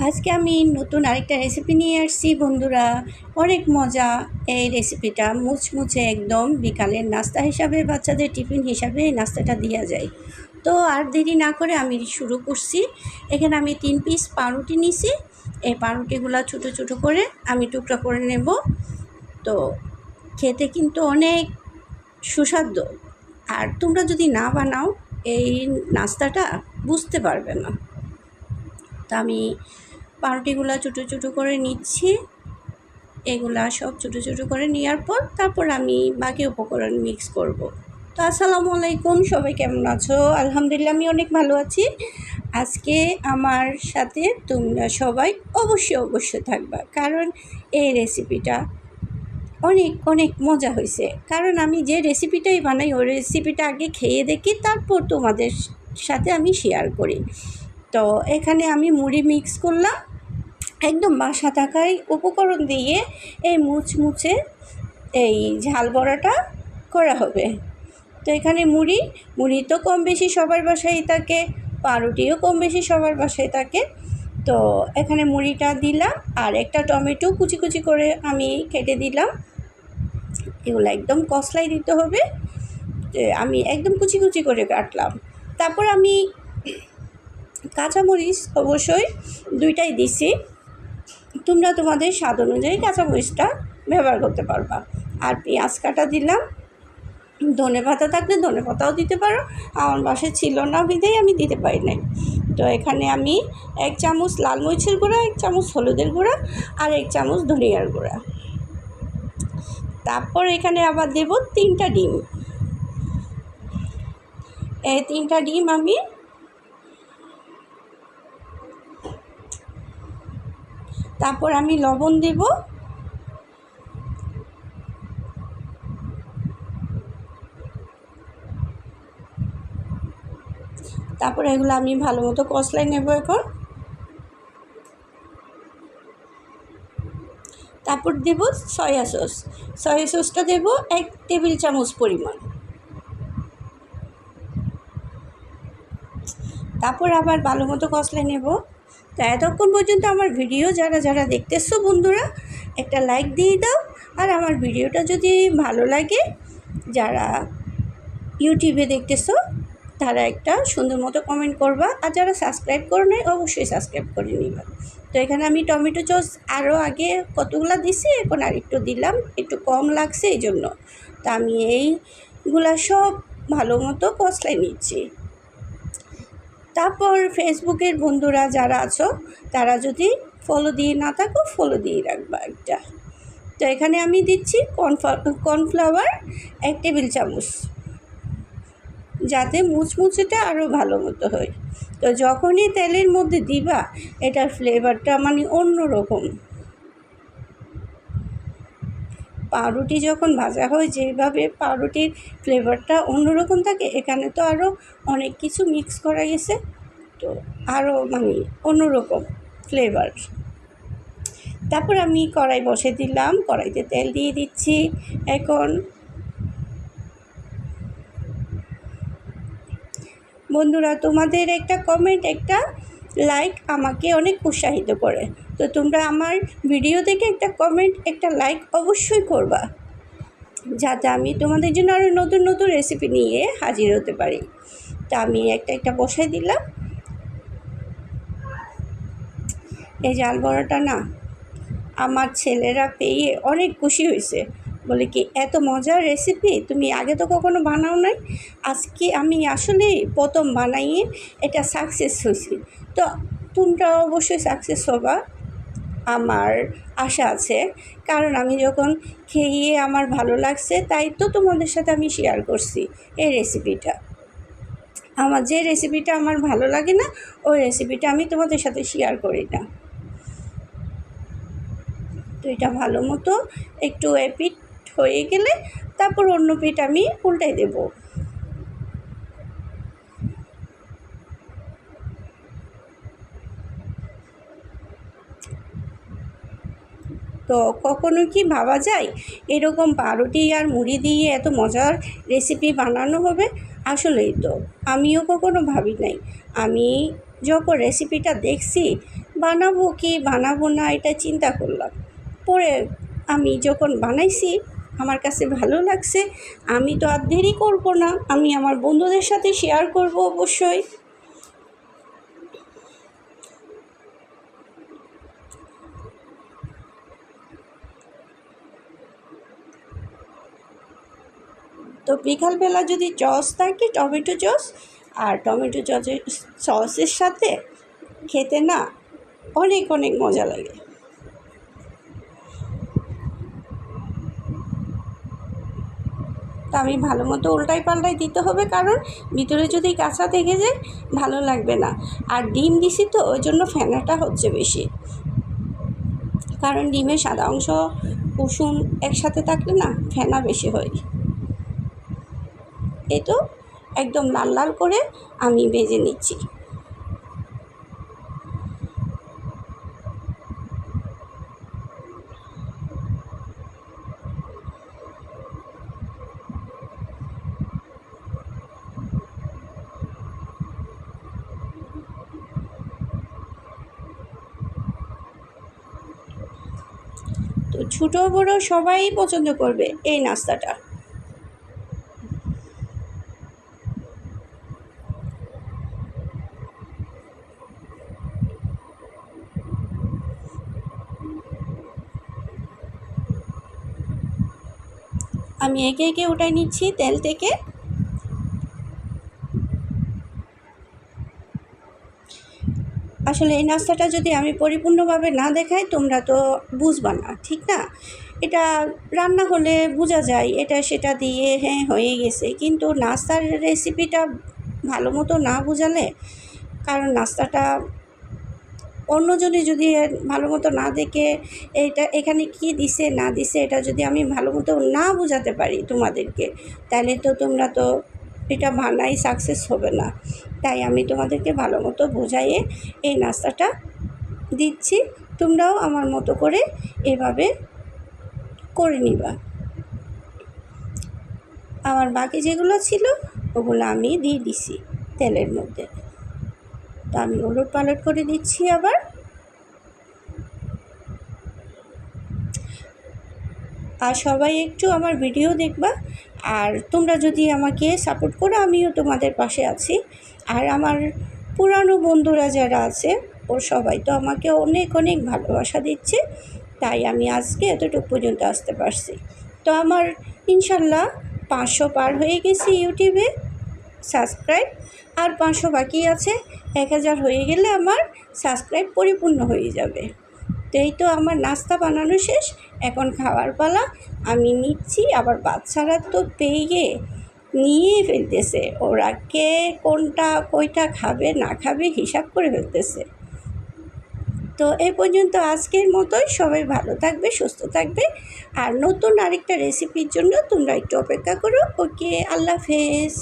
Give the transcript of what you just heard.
আজকে আমি নতুন আরেকটা রেসিপি নিয়ে আসছি, বন্ধুরা। অনেক মজা এই রেসিপিটা মুচমুচে একদম বিকালের নাস্তা হিসাবে, বাচ্চাদের টিফিন হিসাবে এই নাস্তাটা দেওয়া যায়। তো আর দেরি না করে আমি শুরু করছি। এখানে আমি তিন পিস পাউরুটি নিছি। এই পাউরুটিগুলো ছোটো ছোটো করে আমি টুকরা করে নেব। তো খেতে কিন্তু অনেক সুস্বাদু। আর তোমরা যদি না বানাও, এই নাস্তাটা বুঝতে পারবে না। তো আমি পাউরুটিগুলো ছোটো ছোটো করে নিচ্ছি। এগুলা সব ছোটো ছোটো করে নেওয়ার পর তারপর আমি বাকি উপকরণ মিক্স করব। তো আসসালামু আলাইকুম, সবাই কেমন আছো? আলহামদুলিল্লাহ আমি অনেক ভালো আছি। আজকে আমার সাথে তোমরা সবাই অবশ্যই অবশ্যই থাকবা, কারণ এই রেসিপিটা অনেক অনেক মজা হয়েছে। কারণ আমি যে রেসিপিটাই বানাই, ওই রেসিপিটা আগে খেয়ে দেখি, তারপর তোমাদের সাথে আমি শেয়ার করি। তো এখানে আমি মুড়ি মিক্স করলাম। একদম বাসা থাকাই উপকরণ দিয়ে এই মুচমুচে এই ঝাল বড়াটা করা হবে। তো এখানে মুড়ি মুড়ি তো কম বেশি সবার বাসায় থাকে, পাউরুটিও কম বেশি সবার বাসায় থাকে। তো এখানে মুড়িটা দিলাম আর একটা টমেটো কুচি কুচি করে আমি কেটে দিলাম। এগুলো একদম কসলাই দিতে হবে। আমি একদম কুচি কুচি করে কাটলাম। তারপর আমি কাঁচামরিচ অবশ্যই দুইটাই দিছি। তোমরা তোমাদের স্বাদ অনুযায়ী কাঁচামরিচটা ব্যবহার করতে পারবা। আর পেঁয়াজ কাটা দিলাম। ধনে পাতা থাকলে ধনে পাতাও দিতে পারো। আমার বাসায় ছিল না বিধেই আমি দিতে পারি নাই। তো এখানে আমি এক চামচ লাল মরিচের গুঁড়া, এক চামচ হলুদের গুঁড়া আর এক চামচ ধনিয়ার গুঁড়া। তারপর এখানে আবার দেব তিনটা ডিম। এই তিনটা ডিম আমি তারপর আমি লবণ দেব। তারপর এগুলো আমি ভালো মতো কষলাই নেব এখন। তারপর দেব সয়া সস। সয়া সসটা দেব এক টেবিল চামচ পরিমাণ। তারপর আবার ভালো মতো কষলাই নেব। তা এতক্ষণ পর্যন্ত আমার ভিডিও যারা যারা দেখতেছো বন্ধুরা, একটা লাইক দিয়ে দাও। আর আমার ভিডিওটা যদি ভালো লাগে, যারা ইউটিউবে দেখতেছো, তারা একটা সুন্দর মতো কমেন্ট করবা। আর যারা সাবস্ক্রাইব করো নাই, অবশ্যই সাবস্ক্রাইব করে নিবা। তো এখানে আমি টমেটো চস আরও আগে কতগুলো দিছি, এখন আর একটু দিলাম। একটু কম লাগছে এই জন্য তা আমি এইগুলা সব ভালো মতো কষলাই নিচ্ছি। তারপর ফেসবুকের বন্ধুরা যারা আছো, তারা যদি ফলো দিয়ে না থাকো ফলো দিয়ে রাখবা একটা। তো এখানে আমি দিচ্ছি কর্নফ্লাওয়ার এক টেবিল চামচ। যাতে মুচমুচেটা আরও ভালো মতো হয়। তো যখনই তেলের মধ্যে দিবা, এটার ফ্লেভারটা মানে অন্য রকম পাউরুটি যখন ভাজা হয়, যেভাবে পাউরুটির ফ্লেভারটা অন্যরকম থাকে, এখানে তো আরও অনেক কিছু মিক্স করা গেছে। তো আরও মানে অন্যরকম ফ্লেভার। তারপর আমি কড়াই বসে দিলাম, কড়াইতে তেল দিয়ে দিচ্ছি। এখন বন্ধুরা, তোমাদের একটা কমেন্ট একটা লাইক আমাকে অনেক উৎসাহিত করে। তো তোমরা আমার ভিডিও থেকে একটা কমেন্ট একটা লাইক অবশ্যই করবা। যাতে আমি তোমাদের জন্য আরও নতুন নতুন রেসিপি নিয়ে হাজির হতে পারি। তা আমি একটা একটা বসাই দিলাম। এই জাল বড়াটা না, আমার ছেলেরা পেয়ে অনেক খুশি হয়েছে। বলে কি, এত মজার রেসিপি তুমি আগে তো কখনো বানাও নাই? আজকে আমি আসলে প্রথম বানাইয়ে এটা সাকসেস হয়েছি। তো তোমরা অবশ্যই সাকসেস হবা, আমার আশা আছে। কারণ আমি যখন খেয়ে আমার ভালো লাগছে, তাই তো তোমাদের সাথে আমি শেয়ার করছি এই রেসিপিটা আমার যে রেসিপিটা আমার ভালো লাগে না, ওই রেসিপিটা আমি তোমাদের সাথে শেয়ার করি না। তো এটা ভালো মতো একটু এপিট হয়ে গেলে তারপর অন্য পিঠ আমি উল্টাই দেব। তো কখনো কি ভাবা যায়? এরকম পাউরুটি আর মুড়ি দিয়ে এত মজার রেসিপি বানানো হবে? আসলেই তো, আমিও কখনো ভাবি নাই। আমি যখন রেসিপিটা দেখছি, বানাবো কি, বানাবো না এটা চিন্তা করলাম। পরে আমি যখন বানাইছি আমার কাছে ভালো লাগছে, আমি তো আর দেরি করব না, আমি আমার বন্ধুদের সাথে শেয়ার করব অবশ্যই। তো বিকালবেলা যদি চস থাকে, টমেটো চস, আর টমেটো চসের সসের সাথে খেতে না অনেক অনেক মজা লাগে। তো আমি ভালো মতো উল্টাই পাল্টাই দিতে হবে কারণ ভিতরে যদি কাঁচা থেকে যায়, ভালো লাগবে না। আর ডিম দিছি তো, ওই জন্য ফেনাটা হচ্ছে বেশি। কারণ ডিমের সাদা অংশ, কুসুম একসাথে থাকলে না ফেনা বেশি হয়। এই তো, একদম লাল লাল করে আমি বেজে নিচ্ছি। ছোটো বড়ো সবাই পছন্দ করবে এই নাস্তাটা। আমি একে একে উঠাই নিচ্ছি তেল থেকে। আসলে এই নাস্তাটা যদি আমি পরিপূর্ণভাবে না দেখাই, তোমরা তো বুঝবা না, ঠিক না? এটা রান্না হলে বোঝা যায়, এটা সেটা দিয়ে হ্যাঁ হয়ে গেছে। কিন্তু নাস্তার রেসিপিটা ভালো মতো না বোঝালে, কারণ নাস্তাটা অন্যজনে যদি ভালো মতো না দেখে এইটা এখানে কি দিছে, না দিছে, এটা যদি আমি ভালো মতো না বোঝাতে পারি তোমাদেরকে, তাহলে তো তোমরা তো এটা বানাই সাকসেস হবে না। তাই আমি তোমাদেরকে ভালো মতো বোঝাইয়ে এই নাস্তাটা দিচ্ছি। তোমরাও আমার মতো করে এভাবে করে নিবা। আমার বাকি যেগুলো ছিল, ওগুলো আমি দিয়ে দিছি তেলের মধ্যে। তো আমি ওলট পালট করে দিচ্ছি আবার। আর সবাই একটু আমার ভিডিও দেখবা। আর তোমরা যদি আমাকে সাপোর্ট করো, আমিও তোমাদের পাশে আছি। আর আমার পুরানো বন্ধুরা যারা আছে ও সবাই তো আমাকে অনেক অনেক ভালোবাসা দিচ্ছে। তাই আমি আজকে এতটুকু পর্যন্ত আসতে পারছি। তো আমার ইনশাল্লাহ পাঁচশো পার হয়ে গেছি ইউটিউবে সাবস্ক্রাইব। আর পাঁচশো বাকি আছে, এক হাজার হয়ে গেলে আমার সাবস্ক্রাইব পরিপূর্ণ হয়ে যাবে। তো এই তো আমার নাস্তা বানানো শেষ। এখন খাওয়ার পালা। আমি নিচ্ছি, আবার বাচ্চারা তো পেয়ে নিয়ে ফেলতেছে। ওরা কে কোনটা, কইটা খাবে, না খাবে হিসাব করে ফেলতেছে। তো এই পর্যন্ত আজকের মতোই। সবাই ভালো থাকবে, সুস্থ থাকবে। আর নতুন আরেকটা রেসিপির জন্য তোমরা একটু অপেক্ষা করো। ওকে, আল্লাহ হাফেজ।